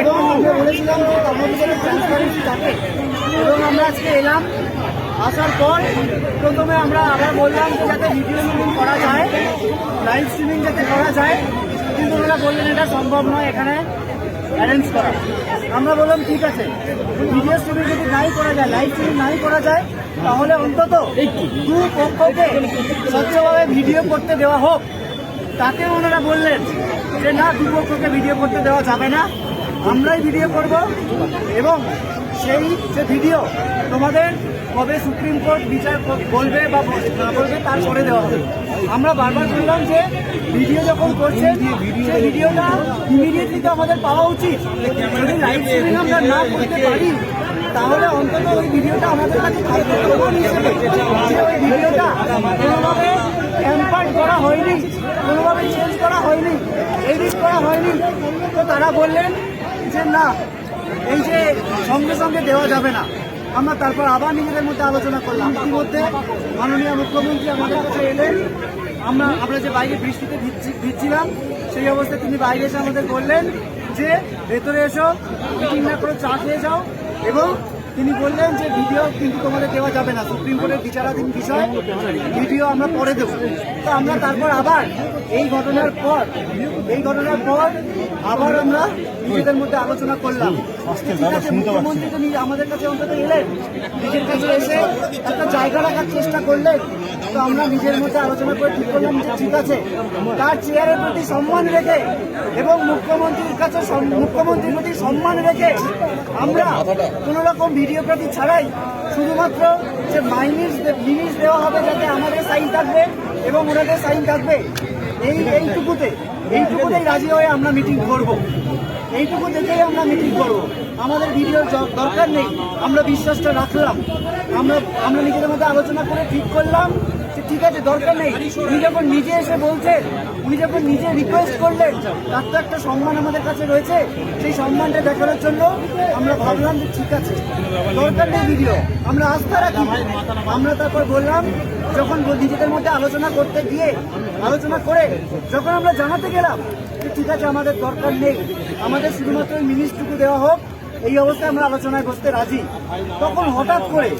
এবং আমরা আমাদের থাকে এবং আমরা আজকে এলাম আসার পর প্রথমে আমরা আবার বললাম যাতে ভিডিও স্ট্রিমিং করা যায় লাইভ স্ট্রিমিং যাতে করা যায়। কিন্তু ওনারা বললেন এটা সম্ভব নয় এখানে অ্যারেঞ্জ করা আমরা বললাম ঠিক আছে, ভিডিও স্ট্রিমিং যদি নাই করা যায় লাইভ স্ট্রিমিং নাই করা যায় তাহলে অন্তত দু পক্ষকে স্বচ্ছভাবে ভিডিও করতে দেওয়া হোক। তাতে ওনারা বললেন যে, না, দুপক্ষকে ভিডিও করতে দেওয়া যাবে না। আমরাই ভিডিও করব। এবং সেই যে ভিডিও তোমাদের কবে সুপ্রিম কোর্ট বিচার কর- বলবে বা বলবে তারপরে দেওয়া হবে। আমরা বারবার বললাম যে ভিডিও যখন করছে, সেই ভিডিওটা ইমিডিয়েটলি তো আমাদের পাওয়া উচিত। যদি লাইভ স্ট্রিমিং আমরা না করতে পারি, তাহলে অন্তত ওই ভিডিওটা আমাদের কাছে ভিডিওটা কোনোভাবে করা হয়নি, কোনোভাবে চেঞ্জ করা হয়নি এডিট করা হয়নি। তো তারা বললেন যে, না, এই যে সঙ্গে সঙ্গে দেওয়া যাবে না। আমরা তারপর আবার নিজেদের মধ্যে আলোচনা করলাম। ইতিমধ্যে মাননীয় মুখ্যমন্ত্রী আমাদের কাছে এলেন। আমরা আমরা যে বাইরে বৃষ্টিতে ভিজছি- ভিজছিলাম, সেই অবস্থায় তিনি বাইরে এসে আমাদের বললেন যে, ভেতরে এসো মিটিং না করে চা খেয়ে যাও এবং তিনি বললেন যে ভিডিও কিন্তু তোমাদের দেওয়া যাবে না। সুপ্রিম কোর্টের বিচারাধীন বিষয় ভিডিও আমরা পরে দেবো। তো আমরা তারপর আবার এই ঘটনার পর এই ঘটনার পর আবার আমরা নিজেদের মধ্যে আলোচনা করলাম। মুখ্যমন্ত্রী তো আমাদের কাছে অন্তত এলেন। নিজের কাছে এসে একটা জায়গা রাখার চেষ্টা করলেন। তো আমরা নিজের মধ্যে আলোচনা করে ঠিক করলাম যে ঠিক আছে তার চেয়ারের প্রতি সম্মান রেখে এবং মুখ্যমন্ত্রীর কাছে মুখ্যমন্ত্রীর প্রতি সম্মান রেখে আমরা কোনো রকম ভিডিওগ্রাফি ছাড়াই শুধুমাত্র যে মাইনিস মিনিটস দেওয়া হবে যাতে আমাদের সাইন থাকবে এবং ওনাদের সাইন থাকবে, এই এইটুকুতে, এইটুকুতেই রাজি হয়ে আমরা মিটিং করব। এইটুকু দেখেই আমরা মিটিং করব। আমাদের ভিডিওর দরকার নেই, আমরা বিশ্বাসটা রাখলাম। আমরা আমরা নিজেদের মধ্যে আলোচনা করে ঠিক করলাম ঠিক আছে, দরকার নেই। উনি যখন নিজে এসে বলছেন উনি যখন নিজে রিকোয়েস্ট করলেন, তার তো একটা সম্মান আমাদের কাছে রয়েছে। সেই সম্মানটা দেখানোর জন্য আমরা ভাবলাম যে ঠিক আছে, দরকার নেই ভিডিও আমরা আস্থা রাখি। আমরা তারপর বললাম, যখন নিজেদের মধ্যে আলোচনা করতে গিয়ে, আলোচনা করে যখন আমরা জানাতে গেলাম যে ঠিক আছে, আমাদের দরকার নেই, আমাদের শুধুমাত্র মিনিটটুকু দেওয়া হোক, এই অবস্থায় আমরা আলোচনায় বসতে রাজি। তখন হঠাৎ করে,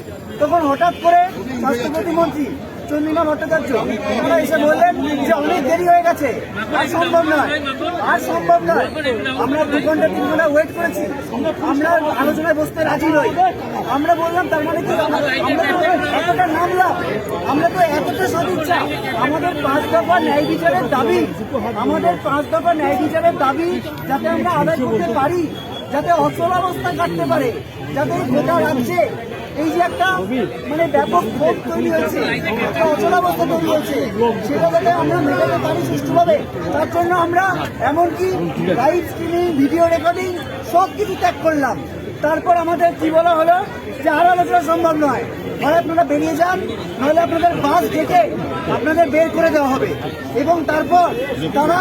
তখন হঠাৎ করে স্বাস্থ্য প্রতিমন্ত্রী চন্দ্রিমা ভট্টাচার্য, ওনারা এসে বললেন যে অনেক দেরি হয়ে গেছে। আর সম্ভব নয়। আর সম্ভব নয়। আমরা দু ঘণ্টা, তিন ঘণ্টা ওয়েট করেছি। আমরা আলোচনায় বসতে রাজি নই। আমরা বললাম, তার মানে কি? আমরা তো এতটা নামলাম। আমরা তো এতটা সদিচ্ছা। আমাদের পাঁচ দফা ন্যায় বিচারের দাবি। আমাদের পাঁচ দফা ন্যায় বিচারের দাবি যাতে আমরা আদায় করতে পারি, যাতে অচলাবস্থা কাটতে পারে, যাতে গোটা রাজ্যে এই যে একটা মানে ব্যাপক ক্ষোভ তৈরি হয়েছে, একটা অচলাবস্থা তৈরি হয়েছে, সেটা যাতে আমরা মেটাতে পারি সুষ্ঠুভাবে, তার জন্য আমরা এমনকি লাইভ স্ট্রিমিং ভিডিও রেকর্ডিং সব কিছু ত্যাগ করলাম। তারপর আমাদের কি বলা হলো যে আর আলোচনা সম্ভব নয়। হয় আপনারা বেরিয়ে যান, নাহলে আপনাদের বাস ডেকে আপনাদের বের করে দেওয়া হবে। এবং তারপর তারা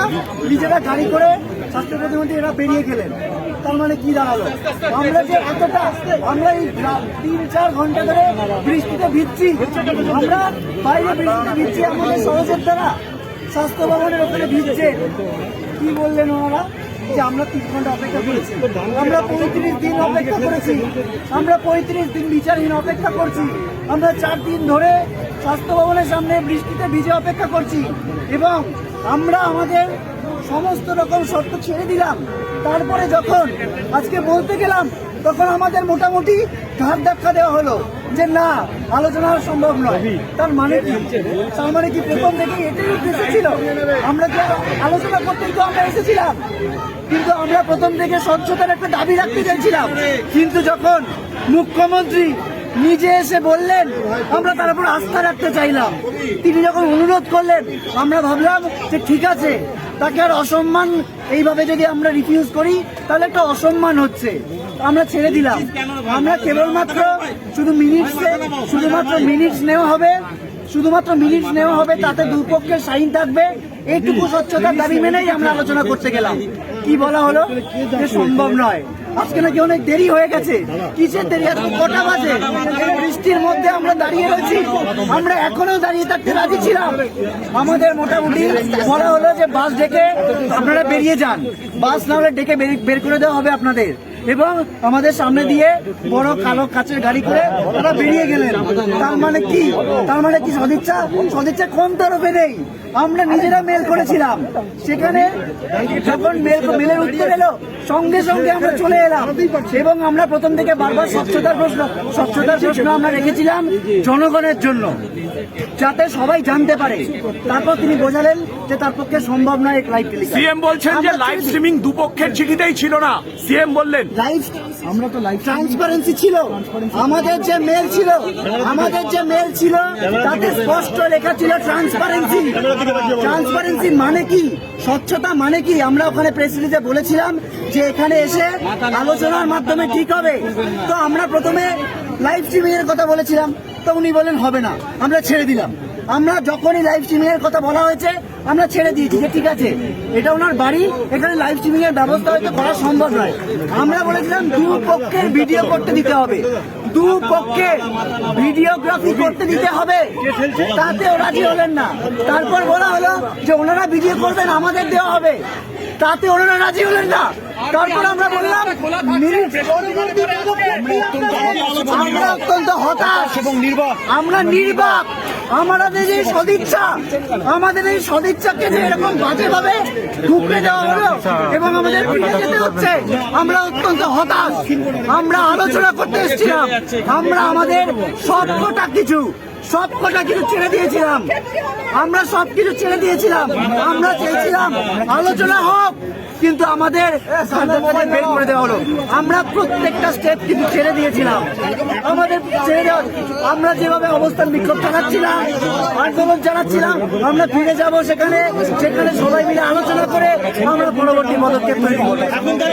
নিজেরা গাড়ি করে স্বাস্থ্য প্রতিমন্ত্রী এরা বেরিয়ে গেলেন। তার মানে কি দাঁড়াল আমরা যে এতটা আমরা এই তিন, চার ঘণ্টা ধরে বৃষ্টিতে ভিজছি। আমরা বাইরে বৃষ্টিতে ভিজছি, আমাদের সহজের দ্বারা স্বাস্থ্য ভবনের ওখানে ভিজছে। কি বললেন ওনারা? যে আমরা তিন ঘণ্টা অপেক্ষা করেছি। আমরা পঁয়ত্রিশ দিন অপেক্ষা করেছি। আমরা পঁয়ত্রিশ দিন বিচারহীন অপেক্ষা করছি। আমরা চার দিন ধরে স্বাস্থ্য ভবনের সামনে বৃষ্টিতে ভিজে অপেক্ষা করছি। এবং আমরা আমাদের সমস্ত রকম শর্ত ছেড়ে দিলাম। তারপরে যখন আজকে বলতে গেলাম, তখন আমাদের মোটামুটি ঘাট ধাক্কা দেওয়া হলো যে না, আলোচনা সম্ভব নয়। তার মানে কি? তার মানে কি প্রথম থেকে এটাই উদ্দেশ্য ছিল? আমরা যে আলোচনা করতে তো আমরা এসেছিলাম, কিন্তু আমরা প্রথম থেকে স্বচ্ছতার একটা দাবি রাখতে চাইছিলাম। কিন্তু যখন মুখ্যমন্ত্রী নিজে এসে বললেন, আমরা তার উপর আস্থা রাখতে চাইলাম। তিনি যখন অনুরোধ করলেন, আমরা ভাবলাম যে ঠিক আছে, তাকে আর অসম্মান এইভাবে যদি আমরা রিফিউজ করি, তাহলে একটা অসম্মান হচ্ছে। আমরা ছেড়ে দিলাম। আমরা কেবলমাত্র শুধু মিনিটসে শুধুমাত্র মিনিটস নেওয়া হবে। শুধুমাত্র মিনিট নেওয়া হবে, তাতে দুপক্ষের সাইন থাকবে। এইটুকু স্বচ্ছতার দাবি মেনেই আমরা আলোচনা করতে গেলাম। কি বলা হলো? যে সম্ভব নয়। আজকে নাকি অনেক দেরি হয়ে গেছে। কিসের দেরি? এখন কটা বাজে? বৃষ্টির মধ্যে আমরা দাঁড়িয়ে রয়েছি। আমরা এখনও দাঁড়িয়ে থাকতে রাজি ছিলাম। আমাদের মোটামুটি বলা হলো যে বাস ডেকে আপনারা বেরিয়ে যান। বাস না হলে ডেকে বের করে দেওয়া হবে আপনাদের। এবং আমাদের সামনে দিয়ে বড় কালো কাচের গাড়ি করে তারা বেরিয়ে গেলেন। তার মানে কি? তার মানে কি সদিচ্ছা? সদিচ্ছা কোন তরফে নেই? আমরা নিজেরা মেল করেছিলাম। সেখানে যখন মেল মেলের উত্তর এলো, সঙ্গে সঙ্গে আমরা চলে এলাম। এবং আমরা প্রথম থেকে বারবার স্বচ্ছতার প্রশ্ন স্বচ্ছতার প্রশ্ন আমরা রেখেছিলাম জনগণের জন্য। যাতে সবাই জানতে পারে। তারপর তিনি বোঝালেন যে তার পক্ষে সম্ভব নয় এক লাইভ সিএম বলছেন যে লাইভ স্ট্রিমিং দুপক্ষের চিঠিতেই ছিল না। সিএম বললেন লাইভ আমরা তো লাইভ ট্রান্সপারেন্সি ছিল। আমাদের যে মেল ছিল আমাদের যে মেল ছিল তাতে স্পষ্ট লেখা ছিল ট্রান্সপারেন্সি ট্রান্সপারেন্সি মানে কি? স্বচ্ছতা মানে কি? আমরা ওখানে প্রেস রিলিজে বলেছিলাম যে এখানে এসে আলোচনার মাধ্যমে ঠিক হবে। তো আমরা প্রথমে লাইভ স্ট্রিমিং এর কথা বলেছিলাম। তো উনি বলেন হবে না। আমরা ছেড়ে দিলাম। আমরা যখনই লাইভ স্ট্রিমিং এর কথা বলা হয়েছে, আমরা ছেড়ে দিয়েছি যে ঠিক আছে, এটা ওনার বাড়ি, এখানে লাইভ স্ট্রিমিং এর ব্যবস্থা হয়তো করা সম্ভব নয়। আমরা বলেছিলাম দু পক্ষের ভিডিও করতে দিতে হবে। দু পক্ষে ভিডিওগ্রাফি করতে দিতে হবে। তাতেও রাজি হলেন না। তারপর বলা হলো যে ওনারা ভিডিও করবেন, আমাদের দেওয়া হবে। তাতে ওনারা রাজি হলেন না। তারপর আমরা বললাম আমরা অত্যন্ত হতাশ। এবং নির্বাক আমরা নির্বাক। আমাদের এই সদিচ্ছা, আমাদের এই সদিচ্ছাকে যে এরকম বাজে ভাবে ঢুকতে দেওয়া হলো এবং আমাদের যেতে হচ্ছে, আমরা অত্যন্ত হতাশ। আমরা আলোচনা করতে এসেছিলাম, আমরা আমাদের সবকটা কিছু সব কটা কিছু ছেড়ে দিয়েছিলাম। আমরা সব কিছু ছেড়ে দিয়েছিলাম। আমরা চেয়েছিলাম আলোচনা হোক, কিন্তু আমাদের বের করে দেওয়া হলো। আমরা প্রত্যেকটা স্টেপ কিন্তু ছেড়ে দিয়েছিলাম। আমাদের ছেড়ে দেওয়া আমরা যেভাবে অবস্থান বিক্ষোভ চালাচ্ছিলাম, আন্দোলন চালাচ্ছিলাম, আমরা ফিরে যাব সেখানে সেখানে সবাই মিলে আলোচনা করে আমরা পরবর্তী পদক্ষেপ তৈরি করব।